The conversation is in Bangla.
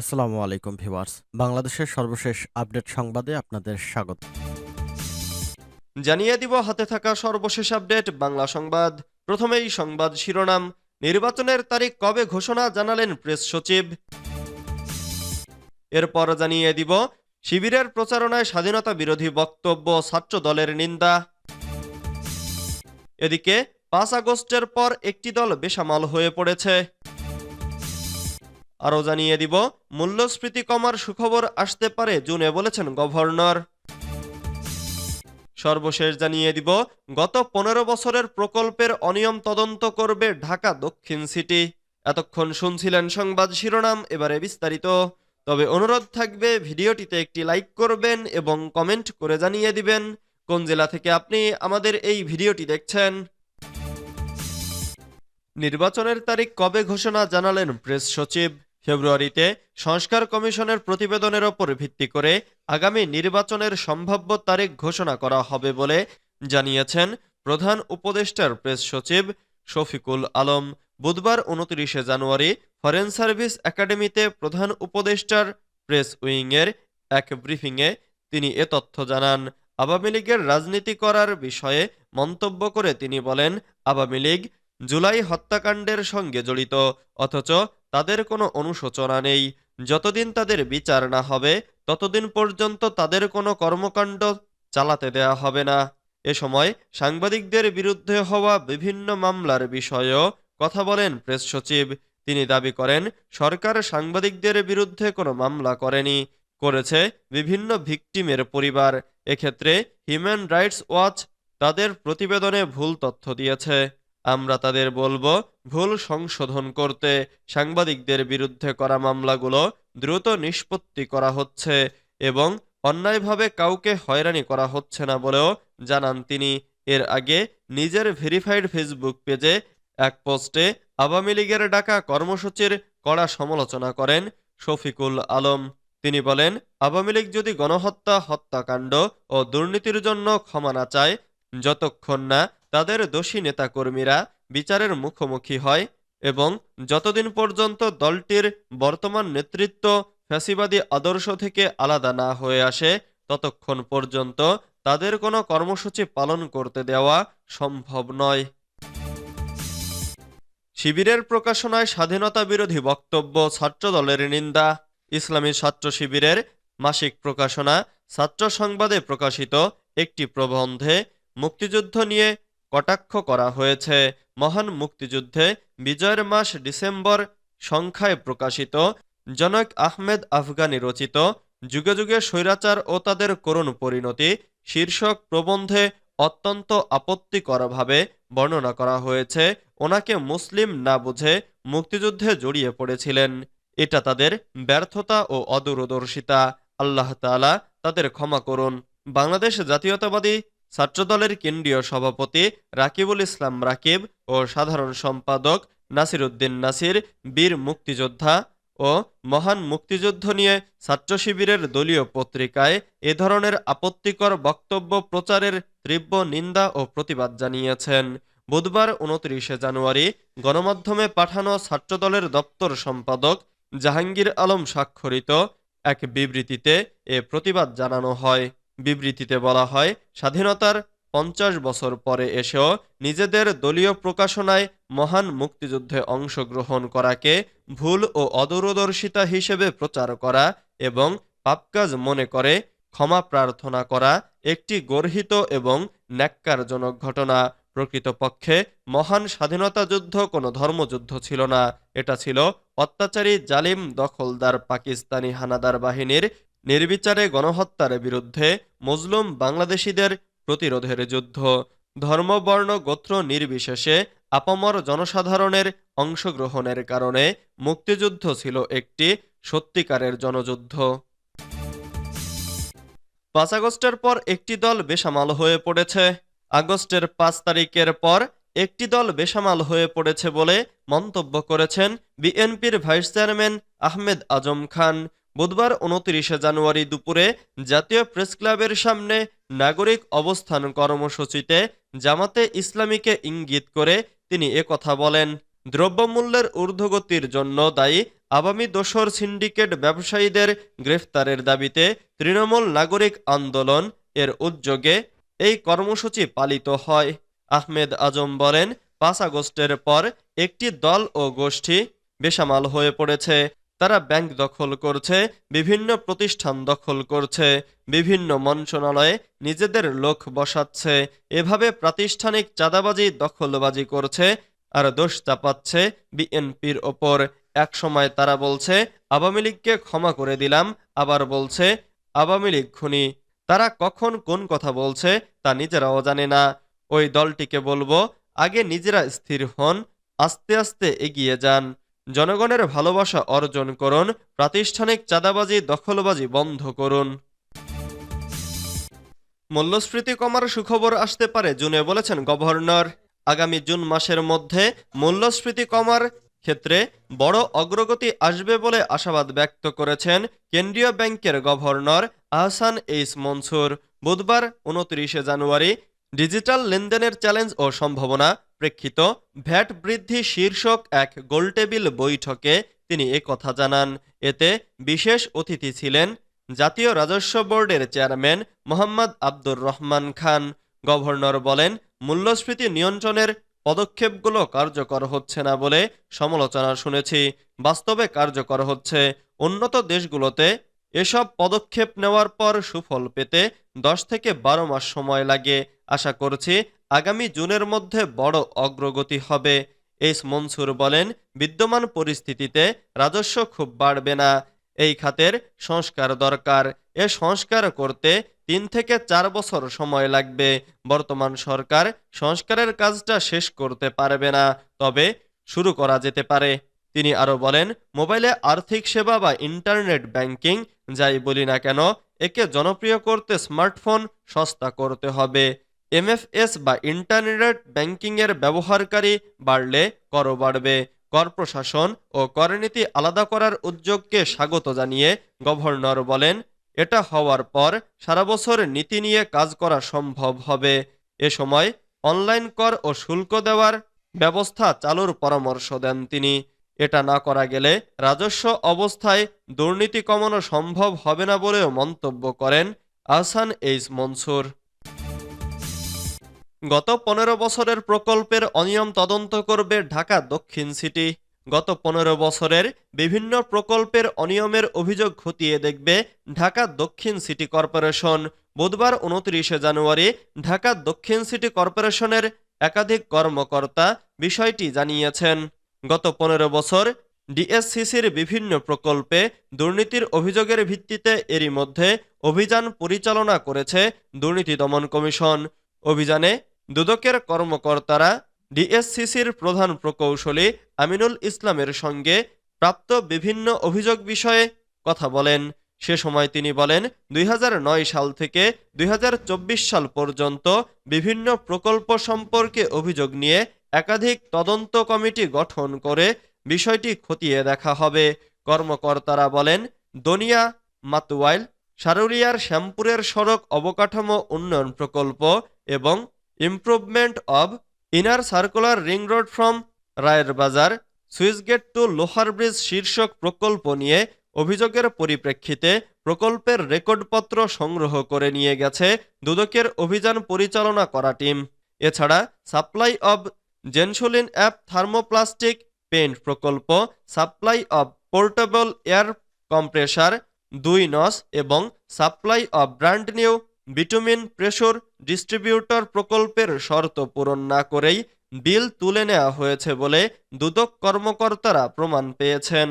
আসসালামু আলাইকুম ভিউয়ার্স। বাংলাদেশের সর্বশেষ আপডেট সংবাদে আপনাদের স্বাগত। জানিয়ে দিব, হাতে থাকা সর্বশেষ আপডেট, বাংলা সংবাদ। প্রথমেই সংবাদ শিরোনাম, নির্বাচনের তারিখ কবে ঘোষণা জানালেন প্রেস সচিব। এরপর জানিয়ে দিব, শিবিরের প্রচারণায় স্বাধীনতা বিরোধী বক্তব্য ছাত্র দলের নিন্দা। এদিকে, পাঁচ আগস্টের পর একটি দল বেসামাল হয়ে পড়েছে। আরও জানিয়ে দিব, মূল্যস্ফীতি কমার সুখবর আসতে পারে, জুনে বলেছেন গভর্নর। সর্বশেষ জানিয়ে দিব, গত পনেরো বছরের প্রকল্পের অনিয়ম তদন্ত করবে ঢাকা দক্ষিণ সিটি। এতক্ষণ শুনছিলেন সংবাদ শিরোনাম, এবারে বিস্তারিত। তবে অনুরোধ থাকবে, ভিডিওটিতে একটি লাইক করবেন এবং কমেন্ট করে জানিয়ে দিবেন, কোন জেলা থেকে আপনি আমাদের এই ভিডিওটি দেখছেন। নির্বাচনের তারিখ কবে ঘোষণা জানালেন প্রেস সচিব? ফেব্রুয়ারিতে সংস্কার কমিশনের প্রতিবেদনের ওপর ভিত্তি করে আগামী নির্বাচনের সম্ভাব্য তারিখ ঘোষণা করা হবে বলে জানিয়েছেন প্রধান উপদেষ্টার প্রেস সচিব শফিকুল আলম। বুধবার উনত্রিশে জানুয়ারি ফরেন সার্ভিস একাডেমিতে প্রধান উপদেষ্টার প্রেস উইংয়ের এক ব্রিফিংয়ে তিনি এ তথ্য জানান। আওয়ামী লীগের রাজনীতি করার বিষয়ে মন্তব্য করে তিনি বলেন, আওয়ামী লীগ জুলাই হত্যাকাণ্ডের সঙ্গে জড়িত, অথচ তাদের কোনো অনুশোচনা নেই। যতদিন তাদের বিচার না হবে, ততদিন পর্যন্ত তাদের কোনো কর্মকাণ্ড চালাতে দেয়া হবে না। এ সময় সাংবাদিকদের বিরুদ্ধে হওয়া বিভিন্ন মামলার বিষয়েও কথা বলেন প্রেস সচিব। তিনি দাবি করেন, সরকার সাংবাদিকদের বিরুদ্ধে কোনো মামলা করেনি, করেছে বিভিন্ন ভিকটিমের পরিবার। এক্ষেত্রে হিউম্যান রাইটস ওয়াচ তাদের প্রতিবেদনে ভুল তথ্য দিয়েছে। আমরা তাদের বলব, ভুল সংশোধন করতে সাংবাদিকদের বিরুদ্ধে করা মামলাগুলো দ্রুত নিষ্পত্তি করা হচ্ছে এবং অন্যায়ভাবে কাউকে হয়রানি করা হচ্ছে না বলেও জানান তিনি। এর আগে নিজের ভেরিফাইড ফেসবুক পেজে এক পোস্টে আওয়ামী লীগের ডাকা কর্মসূচির কড়া সমালোচনা করেন শফিকুল আলম। তিনি বলেন, আওয়ামী লীগ যদি গণহত্যা, হত্যাকাণ্ড ও দুর্নীতির জন্য ক্ষমা না চায়, যতক্ষণ না তাদের দোষী নেতাকর্মীরা বিচারের মুখোমুখি হয় এবং যতদিন পর্যন্ত দলটির বর্তমান নেতৃত্ব ফ্যাসিবাদী আদর্শ থেকে আলাদা না হয়ে আসে, ততক্ষণ পর্যন্ত তাদের কোনো কর্মসূচি পালন করতে দেওয়া সম্ভব নয়। শিবিরের প্রকাশনায় স্বাধীনতা বিরোধী বক্তব্য ছাত্রদলের নিন্দা। ইসলামী ছাত্র শিবিরের মাসিক প্রকাশনা ছাত্র সংবাদে প্রকাশিত একটি প্রবন্ধে মুক্তিযুদ্ধ নিয়ে কটাক্ষ করা হয়েছে। মহান মুক্তিযুদ্ধে বিজয়ের মাস ডিসেম্বর সংখ্যায় প্রকাশিত। জনক আহমেদ আফগানি রচিত। যুগে যুগে স্বৈরাচার ও তাদের করুণ পরিণতি শীর্ষক প্রবন্ধে অত্যন্ত আপত্তিকরভাবে বর্ণনা করা হয়েছে। ওনাকে মুসলিম না বুঝে মুক্তিযুদ্ধে জড়িয়ে পড়েছিলেন। এটা তাদের ব্যর্থতা ও অদূরদর্শিতা। আল্লাহ তাআলা তাদের ক্ষমা করুন। বাংলাদেশ জাতীয়তাবাদী ছাত্রদলের কেন্দ্রীয় সভাপতি রাকিবুল ইসলাম রাকিব ও সাধারণ সম্পাদক নাসির উদ্দিন নাসির, বীর মুক্তিযোদ্ধা ও মহান মুক্তিযুদ্ধ নিয়ে ছাত্র শিবিরের দলীয় পত্রিকায় এ ধরনের আপত্তিকর বক্তব্য প্রচারের তীব্র নিন্দা ও প্রতিবাদ জানিয়েছেন। বুধবার উনত্রিশে জানুয়ারি গণমাধ্যমে পাঠানো ছাত্রদলের দপ্তর সম্পাদক জাহাঙ্গীর আলম স্বাক্ষরিত এক বিবৃতিতে এ প্রতিবাদ জানানো হয়। বিবৃতিতে বলা হয়, স্বাধীনতার পঞ্চাশ বছর পরে এসেও নিজেদের দলীয় প্রকাশনায় মহান মুক্তিযুদ্ধে অংশগ্রহণ করাকে ভুল ও অদূরদর্শিতা হিসেবে প্রচার করা এবং পাপকাজ মনে করে ক্ষমা প্রার্থনা করা একটি গর্হিত এবং ন্যাক্কারজনক ঘটনা। প্রকৃতপক্ষে মহান স্বাধীনতা যুদ্ধ কোনো ধর্মযুদ্ধ ছিল না। এটা ছিল অত্যাচারী জালিম দখলদার পাকিস্তানি হানাদার বাহিনীর নির্বিচারে গণহত্যার বিরুদ্ধে মজলুম বাংলাদেশিদের প্রতিরোধের যুদ্ধ। ধর্মবর্ণ গোত্র নির্বিশেষে আপামর জনসাধারণের অংশগ্রহণের কারণে মুক্তিযুদ্ধ ছিল একটি সত্যিকারের জনযুদ্ধ। পাঁচ আগস্টের পর একটি দল বেসামাল হয়ে পড়েছে। আগস্টের পাঁচ তারিখের পর একটি দল বেসামাল হয়ে পড়েছে বলে মন্তব্য করেছেন বিএনপির ভাইস চেয়ারম্যান আহমেদ আজম খান। বুধবার উনত্রিশে জানুয়ারি দুপুরে জাতীয় প্রেস ক্লাবের সামনে নাগরিক অবস্থান কর্মসূচিতে জামাতে ইসলামীকে ইঙ্গিত করে তিনি কথা বলেন। দ্রব্যমূল্যের ঊর্ধ্বগতির জন্য দায়ী আওয়ামী দোসর সিন্ডিকেট ব্যবসায়ীদের গ্রেফতারের দাবিতে তৃণমূল নাগরিক আন্দোলন এর উদ্যোগে এই কর্মসূচি পালিত হয়। আহমেদ আজম বলেন, পাঁচ আগস্টের পর একটি দল ও গোষ্ঠী বেসামাল হয়ে পড়েছে। তারা ব্যাংক দখল করছে, বিভিন্ন প্রতিষ্ঠান দখল করছে, বিভিন্ন মন্ত্রণালয়ে নিজেদের লোক বসাচ্ছে, এভাবে প্রাতিষ্ঠানিক চাঁদাবাজি, দখলবাজি করছে আর দোষ চাপাচ্ছে বিএনপির ওপর। এক সময় তারা বলছে, আওয়ামী লীগকে ক্ষমা করে দিলাম। আবার বলছে, আওয়ামী লীগ খুনি। তারা কখন কোন কথা বলছে তা নিজেরাও জানে না। ওই দলটিকে বলব, আগে নিজেরা স্থির হন, আস্তে আস্তে এগিয়ে যান। জনগণের ভালোবাসা অর্জন করুন, প্রাতিষ্ঠানিক চাঁদাবাজি, দখলবাজি বন্ধ করুন। মূল্যস্ফীতি কমার সুখবর আসতে পারে, জুনে বলেছেন গভর্নর। আগামী জুন মাসের মধ্যে মূল্যস্ফীতি কমার ক্ষেত্রে বড় অগ্রগতি আসবে বলে আশাবাদ ব্যক্ত করেছেন কেন্দ্রীয় ব্যাংকের গভর্নর আহসান এইস মনসুর। বুধবার, উনত্রিশে জানুয়ারি, ডিজিটাল লেনদেনের চ্যালেঞ্জ ও সম্ভাবনা প্রেক্ষিত ভ্যাট বৃদ্ধি শীর্ষক এক গোলটেবিল বৈঠকে তিনি কথা জানান। এতে বিশেষ অতিথি ছিলেন জাতীয় রাজস্ব বোর্ডের চেয়ারম্যান মোহাম্মদ আব্দুর রহমান খান। গভর্নর বলেন, মূল্যস্ফীতি নিয়ন্ত্রণের পদক্ষেপগুলো কার্যকর হচ্ছে না বলে সমালোচনা শুনেছি। বাস্তবে কার্যকর হচ্ছে। উন্নত দেশগুলোতে এসব পদক্ষেপ নেওয়ার পর সুফল পেতে দশ থেকে বারো মাস সময় লাগে। আশা করছি আগামী জুনের মধ্যে বড় অগ্রগতি হবে। এইস মনসুর বলেন, বিদ্যমান পরিস্থিতিতে রাজস্ব খুব বাড়বে না। এই খাতের সংস্কার দরকার। এ সংস্কার করতে তিন থেকে চার বছর সময় লাগবে। বর্তমান সরকার সংস্কারের কাজটা শেষ করতে পারবে না, তবে শুরু করা যেতে পারে। তিনি আরও বলেন, মোবাইলে আর্থিক সেবা বা ইন্টারনেট ব্যাংকিং, যাই বলি না কেন, একে জনপ্রিয় করতে স্মার্টফোন সস্তা করতে হবে। এমএফএস বা ইন্টারনেট ব্যাংকিংয়ের ব্যবহারকারী বাড়লে করও বাড়বে। কর প্রশাসন ও করনীতি আলাদা করার উদ্যোগকে স্বাগত জানিয়ে গভর্নর বলেন, এটা হওয়ার পর সারা বছর নীতি নিয়ে কাজ করা সম্ভব হবে। এ সময় অনলাইন কর ও শুল্ক দেওয়ার ব্যবস্থা চালুর পরামর্শ দেন তিনি। এটা না করা গেলে রাজস্ব অবস্থায় দুর্নীতি কমানো সম্ভব হবে না বলেও মন্তব্য করেন আহসান এইস মনসুর। গত পনেরো বছরের প্রকল্পের অনিয়ম তদন্ত করবে ঢাকা দক্ষিণ সিটি। গত পনেরো বছরের বিভিন্ন প্রকল্পের অনিয়মের অভিযোগ খতিয়ে দেখবে ঢাকা দক্ষিণ সিটি কর্পোরেশন। বুধবার উনত্রিশে জানুয়ারি ঢাকা দক্ষিণ সিটি কর্পোরেশনের একাধিক কর্মকর্তা বিষয়টি জানিয়েছেন। গত পনেরো বছর ডিএসসিসির বিভিন্ন প্রকল্পে দুর্নীতির অভিযোগের ভিত্তিতে এরই মধ্যে অভিযান পরিচালনা করেছে দুর্নীতি দমন কমিশন। অভিযানে দুদকের কর্মকর্তারা ডিএসসিসির প্রধান প্রকৌশলী আমিনুল ইসলামের সঙ্গে প্রাপ্ত বিভিন্ন অভিযোগ বিষয়ে কথা বলেন। সে সময় তিনি বলেন, দুই হাজার নয় সাল থেকে দুই হাজার চব্বিশ সাল পর্যন্ত বিভিন্ন প্রকল্প সম্পর্কে অভিযোগ নিয়ে একাধিক তদন্ত কমিটি গঠন করে বিষয়টি খতিয়ে দেখা হবে। কর্মকর্তারা বলেন, দনিয়া, মাতুয়াইল, সারুরিয়ার শ্যামপুরের সড়ক অবকাঠামো উন্নয়ন প্রকল্প এবং improvement of inner circular ring road from Rayer Bazar sluice gate two লোহার ব্রিজ শীর্ষক প্রকল্প নিয়ে অভিযোগের পরিপ্রেক্ষিতে প্রকল্পের রেকর্ডপত্র সংগ্রহ করে নিয়ে গেছে দুদকের অভিযান পরিচালনা করা টিম। এছাড়া সাপ্লাই অব জেনসুলিন অ্যাপ থার্মোপ্লাস্টিক পেন্ট প্রকল্প, supply of portable air compressor, দুই নস এবং supply of brand new bitumen pressure distributor প্রকল্পের শর্ত পূরণ না করেই বিল তুলে নেওয়া হয়েছে বলে দুদক কর্মকর্তারা প্রমাণ পেয়েছেন।